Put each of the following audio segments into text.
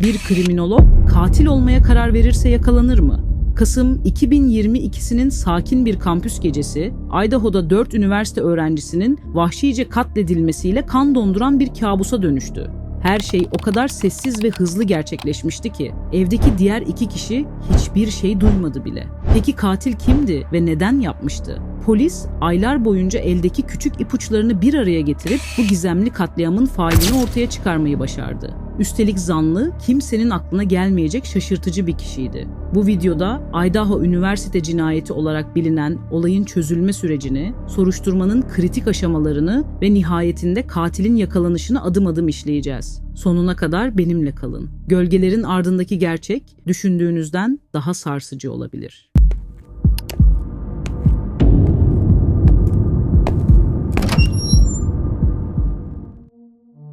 Bir kriminolog katil olmaya karar verirse yakalanır mı? Kasım 2022'sinin sakin bir kampüs gecesi, Idaho'da 4 üniversite öğrencisinin vahşice katledilmesiyle kan donduran bir kabusa dönüştü. Her şey o kadar sessiz ve hızlı gerçekleşmişti ki evdeki diğer iki kişi hiçbir şey duymadı bile. Peki katil kimdi ve neden yapmıştı? Polis aylar boyunca eldeki küçük ipuçlarını bir araya getirip bu gizemli katliamın failini ortaya çıkarmayı başardı. Üstelik zanlı kimsenin aklına gelmeyecek şaşırtıcı bir kişiydi. Bu videoda Idaho Üniversite cinayeti olarak bilinen olayın çözülme sürecini, soruşturmanın kritik aşamalarını ve nihayetinde katilin yakalanışını adım adım işleyeceğiz. Sonuna kadar benimle kalın. Gölgelerin ardındaki gerçek düşündüğünüzden daha sarsıcı olabilir.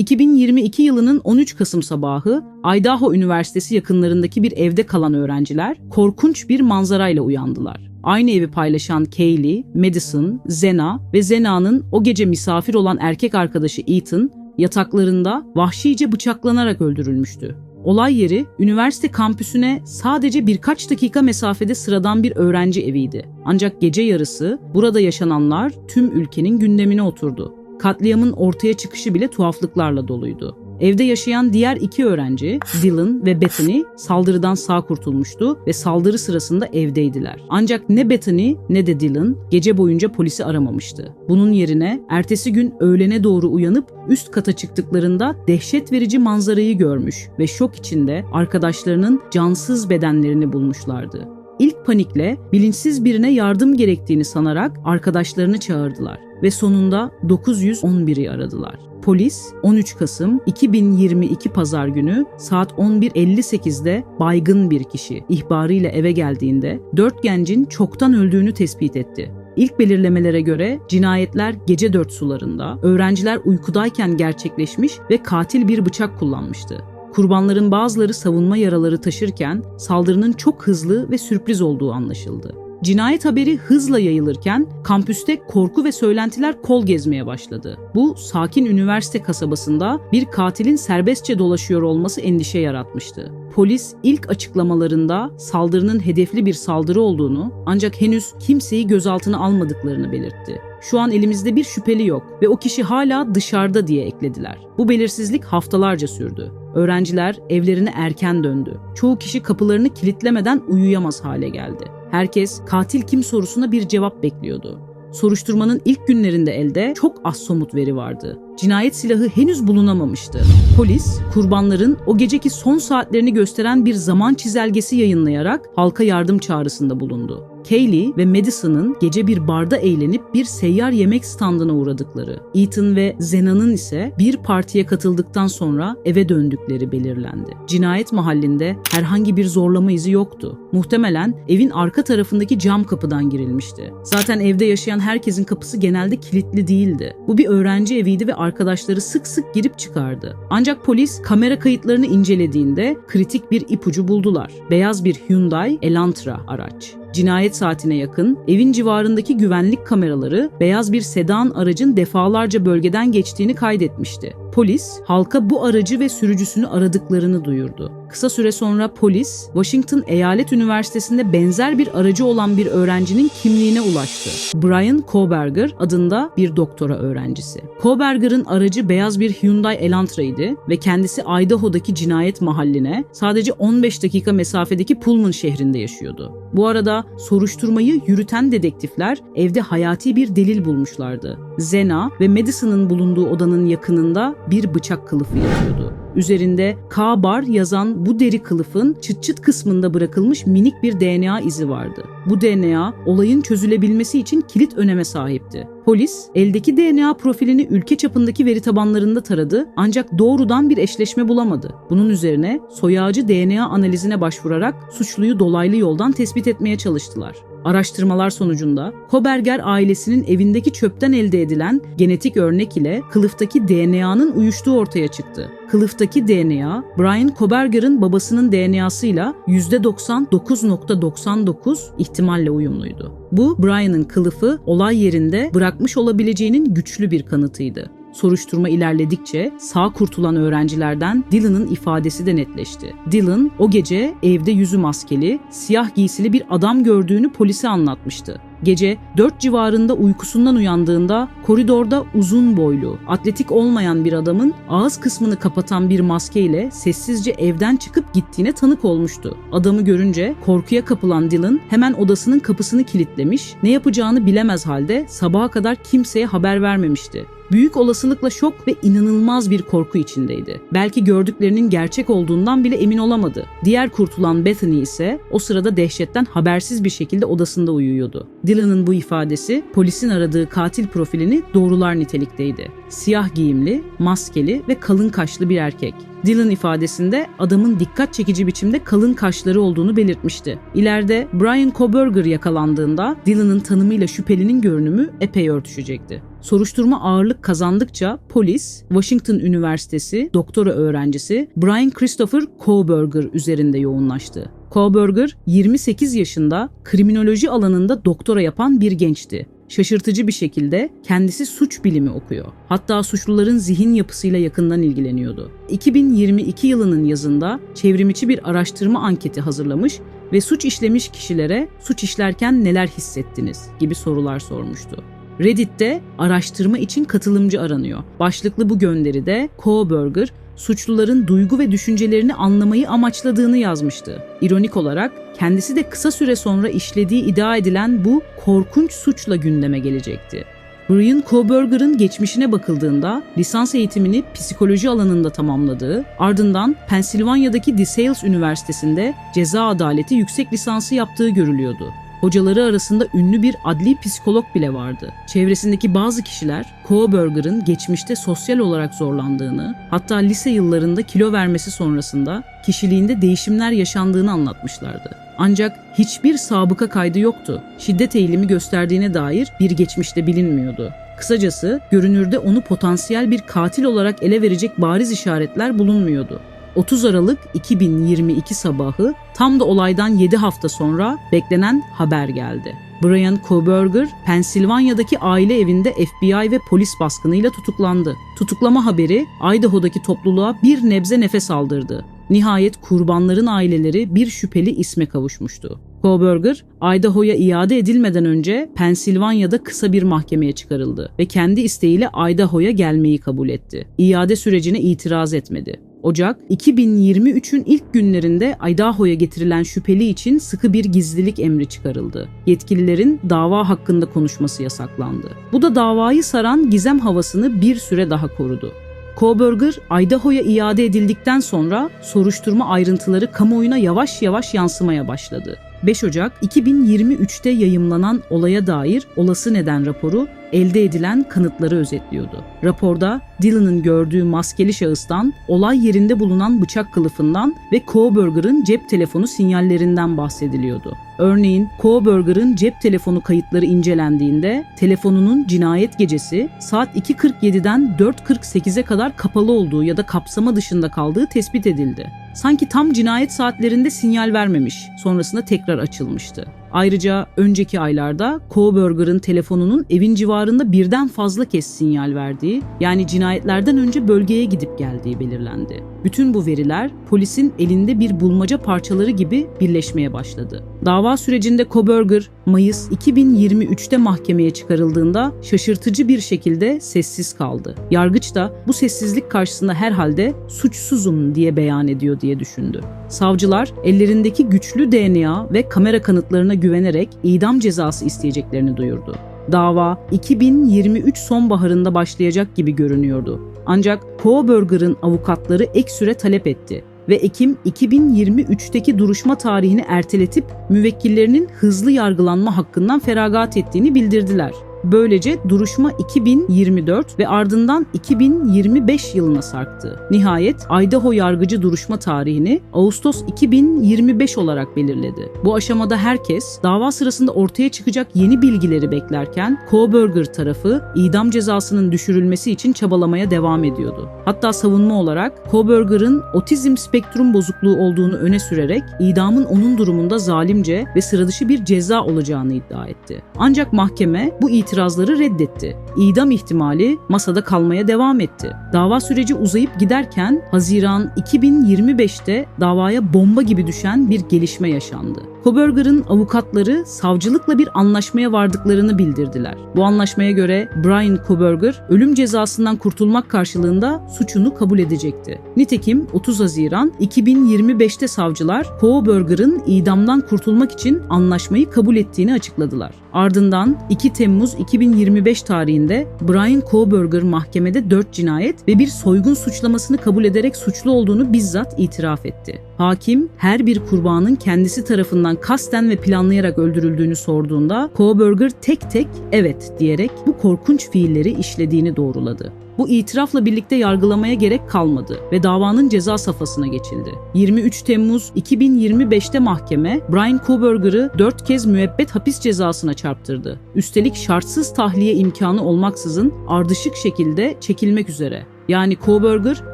...2022 yılının 13 Kasım sabahı Idaho Üniversitesi yakınlarındaki bir evde kalan öğrenciler korkunç bir manzarayla uyandılar. Aynı evi paylaşan Kaylee, Madison, Zena ve Zena'nın o gece misafir olan erkek arkadaşı Ethan yataklarında vahşice bıçaklanarak öldürülmüştü. Olay yeri üniversite kampüsüne sadece birkaç dakika mesafede sıradan bir öğrenci eviydi. Ancak gece yarısı burada yaşananlar tüm ülkenin gündemine oturdu. Katliamın ortaya çıkışı bile tuhaflıklarla doluydu. Evde yaşayan diğer iki öğrenci, Dylan ve Bethany, saldırıdan sağ kurtulmuştu ve saldırı sırasında evdeydiler. Ancak ne Bethany ne de Dylan gece boyunca polisi aramamıştı. Bunun yerine ertesi gün öğlene doğru uyanıp üst kata çıktıklarında dehşet verici manzarayı görmüş ve şok içinde arkadaşlarının cansız bedenlerini bulmuşlardı. İlk panikle bilinçsiz birine yardım gerektiğini sanarak arkadaşlarını çağırdılar ve sonunda 911'i aradılar. Polis 13 Kasım 2022 pazar günü saat 11.58'de baygın bir kişi ihbarıyla eve geldiğinde 4 gencin çoktan öldüğünü tespit etti. İlk belirlemelere göre cinayetler gece 4 sularında, öğrenciler uykudayken gerçekleşmiş ve katil bir bıçak kullanmıştı. Kurbanların bazıları savunma yaraları taşırken saldırının çok hızlı ve sürpriz olduğu anlaşıldı. Cinayet haberi hızla yayılırken kampüste korku ve söylentiler kol gezmeye başladı. Bu sakin üniversite kasabasında bir katilin serbestçe dolaşıyor olması endişe yaratmıştı. Polis ilk açıklamalarında saldırının hedefli bir saldırı olduğunu ancak henüz kimseyi gözaltına almadıklarını belirtti. Şu an elimizde bir şüpheli yok ve o kişi hala dışarıda diye eklediler. Bu belirsizlik haftalarca sürdü. Öğrenciler evlerine erken döndü. Çoğu kişi kapılarını kilitlemeden uyuyamaz hale geldi. Herkes katil kim sorusuna bir cevap bekliyordu. Soruşturmanın ilk günlerinde elde çok az somut veri vardı. Cinayet silahı henüz bulunamamıştı. Polis, kurbanların o geceki son saatlerini gösteren bir zaman çizelgesi yayınlayarak halka yardım çağrısında bulundu. Kaylee ve Madison'ın gece bir barda eğlenip bir seyyar yemek standına uğradıkları, Ethan ve Zena'nın ise bir partiye katıldıktan sonra eve döndükleri belirlendi. Cinayet mahallinde herhangi bir zorlama izi yoktu. Muhtemelen evin arka tarafındaki cam kapıdan girilmişti. Zaten evde yaşayan herkesin kapısı genelde kilitli değildi. Bu bir öğrenci eviydi ve arkadaşları sık sık girip çıkardı. Ancak polis kamera kayıtlarını incelediğinde kritik bir ipucu buldular. Beyaz bir Hyundai Elantra araç. Cinayet saatine yakın evin civarındaki güvenlik kameraları beyaz bir sedan aracın defalarca bölgeden geçtiğini kaydetmişti. Polis halka bu aracı ve sürücüsünü aradıklarını duyurdu. Kısa süre sonra polis Washington Eyalet Üniversitesi'nde benzer bir aracı olan bir öğrencinin kimliğine ulaştı. Brian Koberger adında bir doktora öğrencisi. Koberger'ın aracı beyaz bir Hyundai Elantra'ydı ve kendisi Idaho'daki cinayet mahalline sadece 15 dakika mesafedeki Pullman şehrinde yaşıyordu. Bu arada soruşturmayı yürüten dedektifler evde hayati bir delil bulmuşlardı. Zena ve Madison'ın bulunduğu odanın yakınında bir bıçak kılıfı yatıyordu. Üzerinde K bar yazan bu deri kılıfın çıt çıt kısmında bırakılmış minik bir DNA izi vardı. Bu DNA olayın çözülebilmesi için kilit öneme sahipti. Polis eldeki DNA profilini ülke çapındaki veri tabanlarında taradı ancak doğrudan bir eşleşme bulamadı. Bunun üzerine soyağcı DNA analizine başvurarak suçluyu dolaylı yoldan tespit etmeye çalıştılar. Araştırmalar sonucunda Koberger ailesinin evindeki çöpten elde edilen genetik örnek ile kılıftaki DNA'nın uyuştuğu ortaya çıktı. Kılıftaki DNA, Brian Koberger'ın babasının DNA'sıyla %99.99 ihtimalle uyumluydu. Bu, Brian'ın kılıfı olay yerinde bırakmış olabileceğinin güçlü bir kanıtıydı. Soruşturma ilerledikçe sağ kurtulan öğrencilerden Dylan'ın ifadesi de netleşti. Dylan o gece evde yüzü maskeli, siyah giysili bir adam gördüğünü polise anlatmıştı. Gece 4 civarında uykusundan uyandığında koridorda uzun boylu, atletik olmayan bir adamın ağız kısmını kapatan bir maskeyle sessizce evden çıkıp gittiğine tanık olmuştu. Adamı görünce korkuya kapılan Dylan hemen odasının kapısını kilitlemiş, ne yapacağını bilemez halde sabaha kadar kimseye haber vermemişti büyük olasılıkla şok ve inanılmaz bir korku içindeydi. Belki gördüklerinin gerçek olduğundan bile emin olamadı. Diğer kurtulan Bethany ise o sırada dehşetten habersiz bir şekilde odasında uyuyordu. Dylan'ın bu ifadesi polisin aradığı katil profilini doğrular nitelikteydi. Siyah giyimli, maskeli ve kalın kaşlı bir erkek. Dylan ifadesinde adamın dikkat çekici biçimde kalın kaşları olduğunu belirtmişti. İleride Brian Koberger yakalandığında Dylan'ın tanımıyla şüphelinin görünümü epey örtüşecekti. Soruşturma ağırlık kazandıkça polis, Washington Üniversitesi doktora öğrencisi Brian Christopher Koberger üzerinde yoğunlaştı. Koberger 28 yaşında kriminoloji alanında doktora yapan bir gençti şaşırtıcı bir şekilde kendisi suç bilimi okuyor. Hatta suçluların zihin yapısıyla yakından ilgileniyordu. 2022 yılının yazında çevrimiçi bir araştırma anketi hazırlamış ve suç işlemiş kişilere suç işlerken neler hissettiniz gibi sorular sormuştu. Reddit'te araştırma için katılımcı aranıyor. Başlıklı bu gönderide Koberger suçluların duygu ve düşüncelerini anlamayı amaçladığını yazmıştı. İronik olarak kendisi de kısa süre sonra işlediği iddia edilen bu korkunç suçla gündeme gelecekti. Brian Koberger'ın geçmişine bakıldığında lisans eğitimini psikoloji alanında tamamladığı, ardından Pensilvanya'daki DeSales Üniversitesi'nde ceza adaleti yüksek lisansı yaptığı görülüyordu. Hocaları arasında ünlü bir adli psikolog bile vardı. Çevresindeki bazı kişiler Koberger'ın geçmişte sosyal olarak zorlandığını, hatta lise yıllarında kilo vermesi sonrasında kişiliğinde değişimler yaşandığını anlatmışlardı. Ancak hiçbir sabıka kaydı yoktu. Şiddet eğilimi gösterdiğine dair bir geçmişte bilinmiyordu. Kısacası görünürde onu potansiyel bir katil olarak ele verecek bariz işaretler bulunmuyordu. 30 Aralık 2022 sabahı tam da olaydan 7 hafta sonra beklenen haber geldi. Brian Koberger, Pensilvanya'daki aile evinde FBI ve polis baskınıyla tutuklandı. Tutuklama haberi Idaho'daki topluluğa bir nebze nefes aldırdı. Nihayet kurbanların aileleri bir şüpheli isme kavuşmuştu. Koberger, Idaho'ya iade edilmeden önce Pensilvanya'da kısa bir mahkemeye çıkarıldı ve kendi isteğiyle Idaho'ya gelmeyi kabul etti. İade sürecine itiraz etmedi. Ocak 2023'ün ilk günlerinde Idaho'ya getirilen şüpheli için sıkı bir gizlilik emri çıkarıldı. Yetkililerin dava hakkında konuşması yasaklandı. Bu da davayı saran gizem havasını bir süre daha korudu. Koberger, Idaho'ya iade edildikten sonra soruşturma ayrıntıları kamuoyuna yavaş yavaş yansımaya başladı. 5 Ocak 2023'te yayımlanan olaya dair olası neden raporu elde edilen kanıtları özetliyordu. Raporda Dylan'ın gördüğü maskeli şahıstan, olay yerinde bulunan bıçak kılıfından ve Koberger'ın cep telefonu sinyallerinden bahsediliyordu. Örneğin Koberger'ın cep telefonu kayıtları incelendiğinde telefonunun cinayet gecesi saat 2.47'den 4.48'e kadar kapalı olduğu ya da kapsama dışında kaldığı tespit edildi. Sanki tam cinayet saatlerinde sinyal vermemiş, sonrasında tekrar açılmıştı. Ayrıca önceki aylarda Koberger'ın telefonunun evin civarında birden fazla kez sinyal verdiği, yani cinayetlerden önce bölgeye gidip geldiği belirlendi. Bütün bu veriler polisin elinde bir bulmaca parçaları gibi birleşmeye başladı. Dava sürecinde Koberger, Mayıs 2023'te mahkemeye çıkarıldığında şaşırtıcı bir şekilde sessiz kaldı. Yargıç da bu sessizlik karşısında herhalde suçsuzum diye beyan ediyor diye düşündü. Savcılar ellerindeki güçlü DNA ve kamera kanıtlarına güvenerek idam cezası isteyeceklerini duyurdu. Dava 2023 sonbaharında başlayacak gibi görünüyordu. Ancak Koberger'ın avukatları ek süre talep etti ve Ekim 2023'teki duruşma tarihini erteletip müvekkillerinin hızlı yargılanma hakkından feragat ettiğini bildirdiler. Böylece duruşma 2024 ve ardından 2025 yılına sarktı. Nihayet Idaho yargıcı duruşma tarihini Ağustos 2025 olarak belirledi. Bu aşamada herkes dava sırasında ortaya çıkacak yeni bilgileri beklerken Koberger tarafı idam cezasının düşürülmesi için çabalamaya devam ediyordu. Hatta savunma olarak Koberger'ın otizm spektrum bozukluğu olduğunu öne sürerek idamın onun durumunda zalimce ve sıradışı bir ceza olacağını iddia etti. Ancak mahkeme bu itirazı itirazları reddetti. İdam ihtimali masada kalmaya devam etti. Dava süreci uzayıp giderken Haziran 2025'te davaya bomba gibi düşen bir gelişme yaşandı. Koberger'ın avukatları savcılıkla bir anlaşmaya vardıklarını bildirdiler. Bu anlaşmaya göre Brian Koberger ölüm cezasından kurtulmak karşılığında suçunu kabul edecekti. Nitekim 30 Haziran 2025'te savcılar Koberger'ın idamdan kurtulmak için anlaşmayı kabul ettiğini açıkladılar. Ardından 2 Temmuz 2025 tarihinde Brian Koberger mahkemede 4 cinayet ve bir soygun suçlamasını kabul ederek suçlu olduğunu bizzat itiraf etti. Hakim her bir kurbanın kendisi tarafından kasten ve planlayarak öldürüldüğünü sorduğunda Koberger tek tek evet diyerek bu korkunç fiilleri işlediğini doğruladı. Bu itirafla birlikte yargılamaya gerek kalmadı ve davanın ceza safhasına geçildi. 23 Temmuz 2025'te mahkeme Brian Koberger'ı 4 kez müebbet hapis cezasına çarptırdı. Üstelik şartsız tahliye imkanı olmaksızın ardışık şekilde çekilmek üzere. Yani Koberger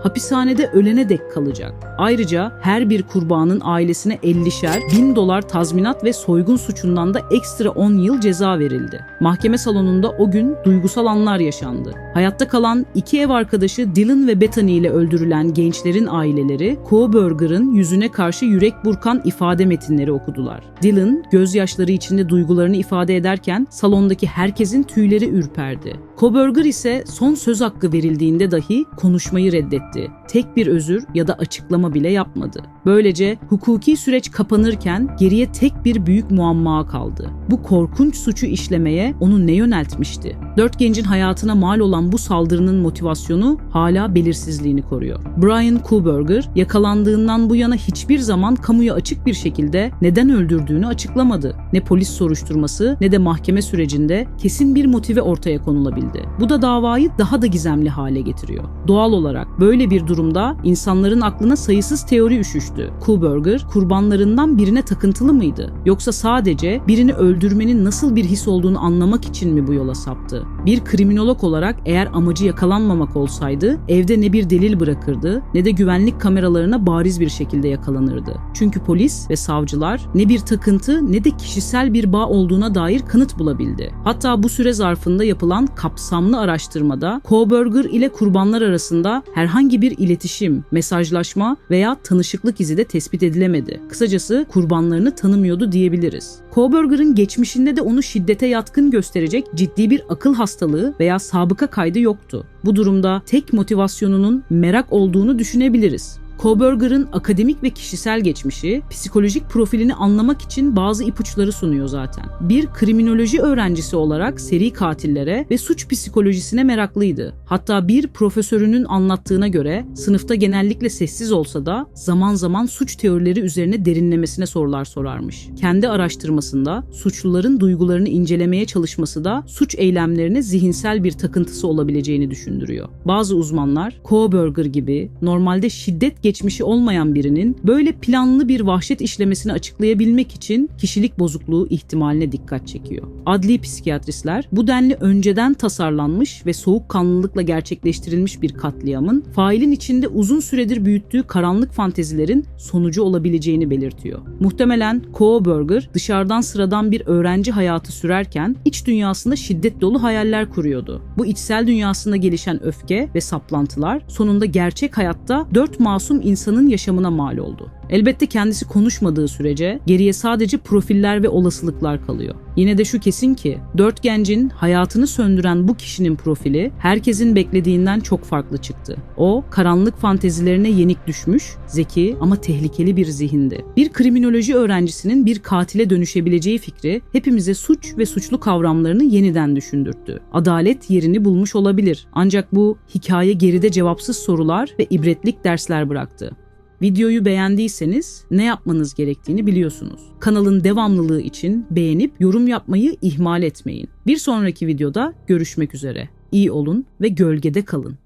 hapishanede ölene dek kalacak. Ayrıca her bir kurbanın ailesine 50'şer bin dolar tazminat ve soygun suçundan da ekstra 10 yıl ceza verildi. Mahkeme salonunda o gün duygusal anlar yaşandı. Hayatta kalan iki ev arkadaşı Dylan ve Bethany ile öldürülen gençlerin aileleri Koberger'ın yüzüne karşı yürek burkan ifade metinleri okudular. Dylan gözyaşları içinde duygularını ifade ederken salondaki herkesin tüyleri ürperdi. Koberger ise son söz hakkı verildiğinde dahi konuşmayı reddetti. Tek bir özür ya da açıklama bile yapmadı. Böylece hukuki süreç kapanırken geriye tek bir büyük muamma kaldı. Bu korkunç suçu işlemeye onu ne yöneltmişti? Dört gencin hayatına mal olan bu saldırının motivasyonu hala belirsizliğini koruyor. Brian Koberger yakalandığından bu yana hiçbir zaman kamuya açık bir şekilde neden öldürdüğünü açıklamadı. Ne polis soruşturması ne de mahkeme sürecinde kesin bir motive ortaya konulabildi. Bu da davayı daha da gizemli hale getiriyor. Doğal olarak böyle bir durumda insanların aklına sayısız teori üşüştü. Koberger kurbanlarından birine takıntılı mıydı? Yoksa sadece birini öldürmenin nasıl bir his olduğunu anlamak için mi bu yola saptı? Bir kriminolog olarak eğer amacı yakalanmamak olsaydı evde ne bir delil bırakırdı ne de güvenlik kameralarına bariz bir şekilde yakalanırdı. Çünkü polis ve savcılar ne bir takıntı ne de kişisel bir bağ olduğuna dair kanıt bulabildi. Hatta bu süre zarfında yapılan kapsamlı araştırmada Koberger ile kurbanlar arasında herhangi bir iletişim, mesajlaşma veya tanışıklık izi de tespit edilemedi. Kısacası kurbanlarını tanımıyordu diyebiliriz. Koberger'ın geçmişinde de onu şiddete yatkın gösterecek ciddi bir akıl hastalığı veya sabıka kaydı yoktu. Bu durumda tek motivasyonunun merak olduğunu düşünebiliriz. Koberger'ın akademik ve kişisel geçmişi, psikolojik profilini anlamak için bazı ipuçları sunuyor zaten. Bir kriminoloji öğrencisi olarak seri katillere ve suç psikolojisine meraklıydı. Hatta bir profesörünün anlattığına göre sınıfta genellikle sessiz olsa da zaman zaman suç teorileri üzerine derinlemesine sorular sorarmış. Kendi araştırmasında suçluların duygularını incelemeye çalışması da suç eylemlerine zihinsel bir takıntısı olabileceğini düşündürüyor. Bazı uzmanlar Koberger gibi normalde şiddet geçmişi olmayan birinin böyle planlı bir vahşet işlemesini açıklayabilmek için kişilik bozukluğu ihtimaline dikkat çekiyor. Adli psikiyatristler bu denli önceden tasarlanmış ve soğukkanlılıkla gerçekleştirilmiş bir katliamın failin içinde uzun süredir büyüttüğü karanlık fantezilerin sonucu olabileceğini belirtiyor. Muhtemelen Koberger dışarıdan sıradan bir öğrenci hayatı sürerken iç dünyasında şiddet dolu hayaller kuruyordu. Bu içsel dünyasında gelişen öfke ve saplantılar sonunda gerçek hayatta dört masum insanın yaşamına mal oldu. Elbette kendisi konuşmadığı sürece geriye sadece profiller ve olasılıklar kalıyor. Yine de şu kesin ki dört gencin hayatını söndüren bu kişinin profili herkesin beklediğinden çok farklı çıktı. O karanlık fantezilerine yenik düşmüş, zeki ama tehlikeli bir zihindi. Bir kriminoloji öğrencisinin bir katile dönüşebileceği fikri hepimize suç ve suçlu kavramlarını yeniden düşündürttü. Adalet yerini bulmuş olabilir ancak bu hikaye geride cevapsız sorular ve ibretlik dersler bıraktı. Videoyu beğendiyseniz ne yapmanız gerektiğini biliyorsunuz. Kanalın devamlılığı için beğenip yorum yapmayı ihmal etmeyin. Bir sonraki videoda görüşmek üzere. İyi olun ve gölgede kalın.